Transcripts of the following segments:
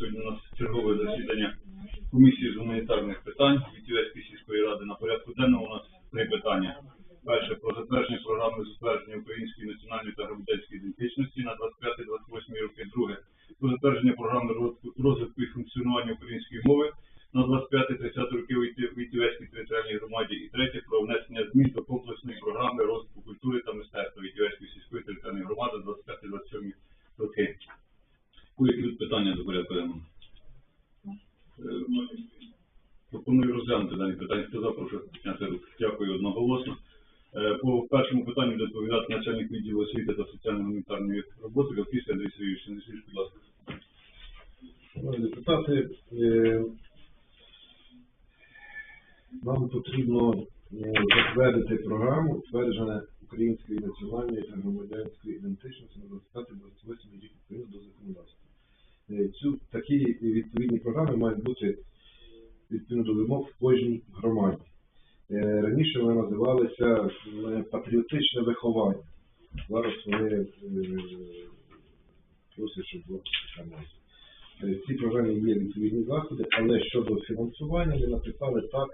Сьогодні у нас чергове засідання комісії з гуманітарних питань від Вітівецької сільської ради. На порядку денному у нас три питання. Перше про затвердження програми затвердження української національної та громадянської ідентичності на 25-28 роки. Друге про затвердження програми розвитку- розвитку і функціонування української мови на 25-30 роки у Віті- Вітівецькій територіальній громаді. І третє про внесення змін до комплексної програми розвитку культури та мистецтва Вітівецької сільської територіальної громади 25-27 роки. Які тут питання до порядку денного? Е, Пропоную розглянути дані питання. Хто за, прошу підняти руку. Дякую одноголосно. Е, По першому питанню буде відповідати начальник відділу освіти та соціально-гуманітарної роботи Галківський Андрій Сергійович. Андрій будь ласка. Шановні депутати, е, нам потрібно е, затвердити програму утвердження української національної та громадянської ідентичності на 25-28 рік відповідно до законодавства. Е, Цю такі відповідні програми мають бути відповідно до вимог в кожній громаді. Е, Раніше вони називалися е, патріотичне виховання. Зараз вони е, просять, щоб було В цій програмі є відповідні заходи, але щодо фінансування ми написали так,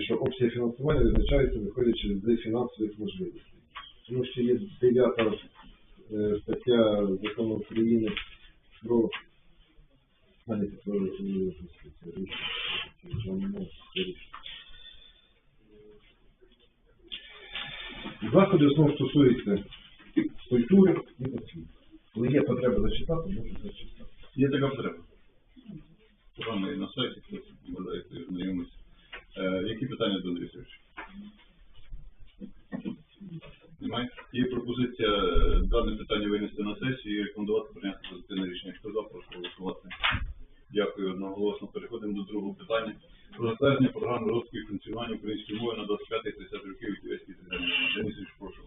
що обсяг фінансування визначається виходячи з фінансових можливостей. Тому що є дев'ята е, стаття закону України про а, не, про, Заходи основному стосуються культури і освіти. Коли є потреба зачитати, можна зачитати. Є така потреба. Програма є на сайті, хтось бажаєте знайомитися. Е, які питання до Андрія Сергійовича? Немає? Є пропозиція е, дане питання винести на сесію і рекомендувати прийняти позитивне рішення. Хто за, прошу голосувати. Дякую одноголосно. Переходимо до другого питання. Про програми розвитку і функціонування української мови на 25-30 років від Євської держави. Денис Ильич, прошу.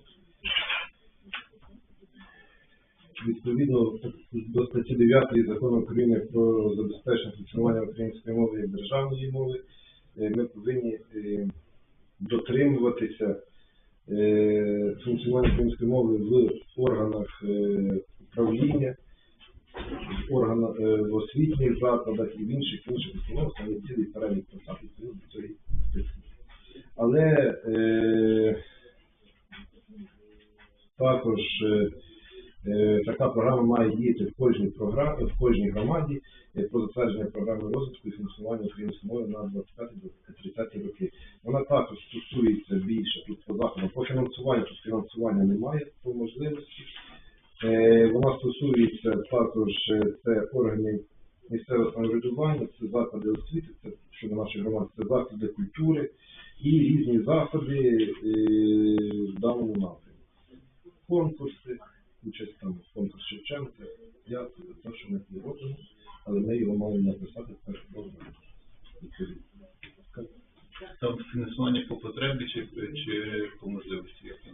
Відповідно до статті 9 закону України про забезпечення функціонування української мови як державної мови, е, ми повинні е, дотримуватися е, функціонування української мови в органах управління, в органах е, в освітніх закладах і в інших інших установах, там цілий перелік посад до цієї статті. Але е, також е, Е, Така програма має діяти в кожній програмі, в кожній громаді е, про затвердження програми розвитку і функціонування української мови на 25-30 роки. Вона також стосується більше тут по заходам. По фінансуванню тут фінансування немає по можливості. Е, Вона стосується також е, це органів місцевого самоврядування, це заклади освіти, це щодо нашої громади, це заклади культури і різні заходи е, в даному напрямку. Конкурси, участь там в конкурс Шевченка. Я за те, що ми не але ми його мали написати в першу Там фінансування по потребі чи, чи по можливості? Як там?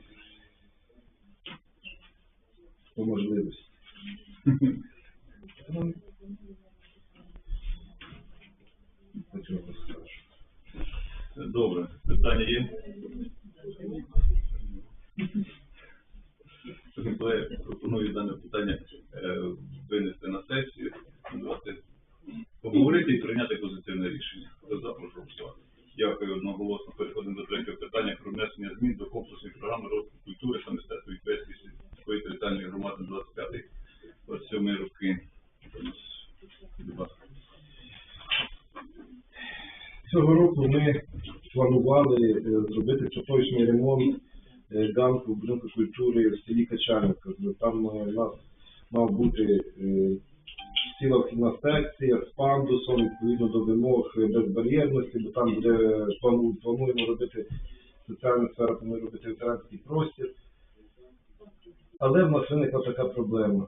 По можливості. Ну, потім розкажу. Добре, питання є? Колеги, пропоную дане питання е, винести на сесію, поговорити і прийняти позитивне рішення. Хто за, прошу голосувати. Дякую одноголосно. Переходимо до третього питання про внесення змін до комплексної програми розвитку культури та мистецтва Відвестської сільської територіальної громади 25-27 роки. Цього року ми планували е, зробити поточний ремонт е, ганку будинку культури в селі Качанівка. Там е, у нас мав бути е, ціла вхідна секція з пандусом, відповідно до вимог е, безбар'єрності, бо там буде плануємо робити соціальну сферу, плануємо робити ветеранський простір. Але в нас виникла така проблема.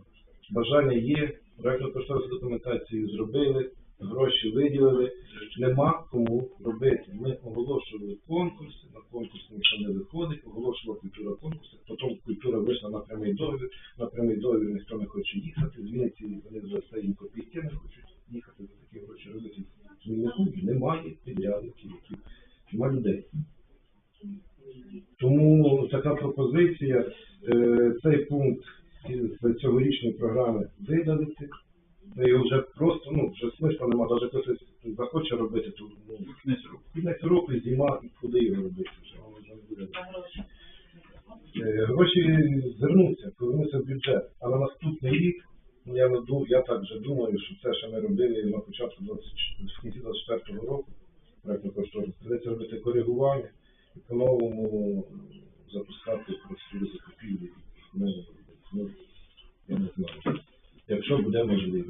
Бажання є, проєктну кошторисну документацію зробили, гроші виділили, нема кому робити. Ми оголошували конкурси, на конкурс ніхто не виходить, оголошувала культура конкурси, потім культура вийшла на прямий договір, на прямий договір ніхто не хоче їхати, з Вінниці вони це їм копійки не хочуть їхати за такі гроші робити. Не немає підрядників, які немає людей. Тому така пропозиція, е, цей пункт із цьогорічної програми видалити, Ми його вже просто, ну, вже смисла нема, навіть хтось захоче робити, то ну, Кінець року. кінець року, зима, і куди його робити, вже воно вже не буде. Е, Гроші звернуться, повернуться в бюджет, а на наступний рік, ну, я, не ду- я так вже думаю, що це, що ми робили на початку 20, в кінці 24-го року, проєктно кошторис, придеться робити коригування і по-новому запускати процедуру закупівлі. Ну, ну, я не знаю. Якщо буде можливість.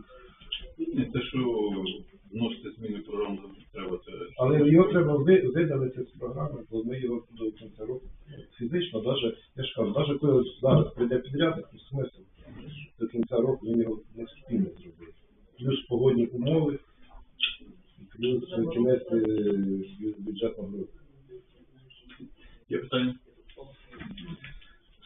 Ні, те, що вносити зміни в програму треба, це Але його треба ви- видалити з програми, бо ми його до кінця року фізично, навіть, я ж кажу, навіть коли зараз прийде підрядник, то смисл до кінця року він його не встигне зробити. Плюс погодні умови, плюс кінець е, бюджетного року. Є питання?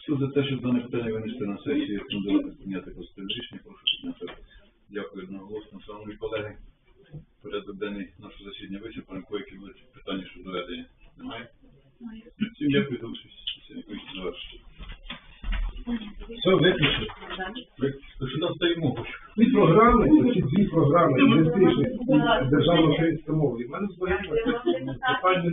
Хто за те, щоб дане питання винести на сесію, рекомендувати прийняти позитивне рішення, прошу підняти. Дякую одноголосно, шановні колеги. Порядок денний нашого засідання вичерпаний, які будуть питання щодо доведення. Немає? Всім дякую за участь. Сьогодні завершено. Все, виключно. Ви там стоїмо? Дві програми, ці дві програми, ідентичні, державна українська мови. І в мене зберігає питань немає.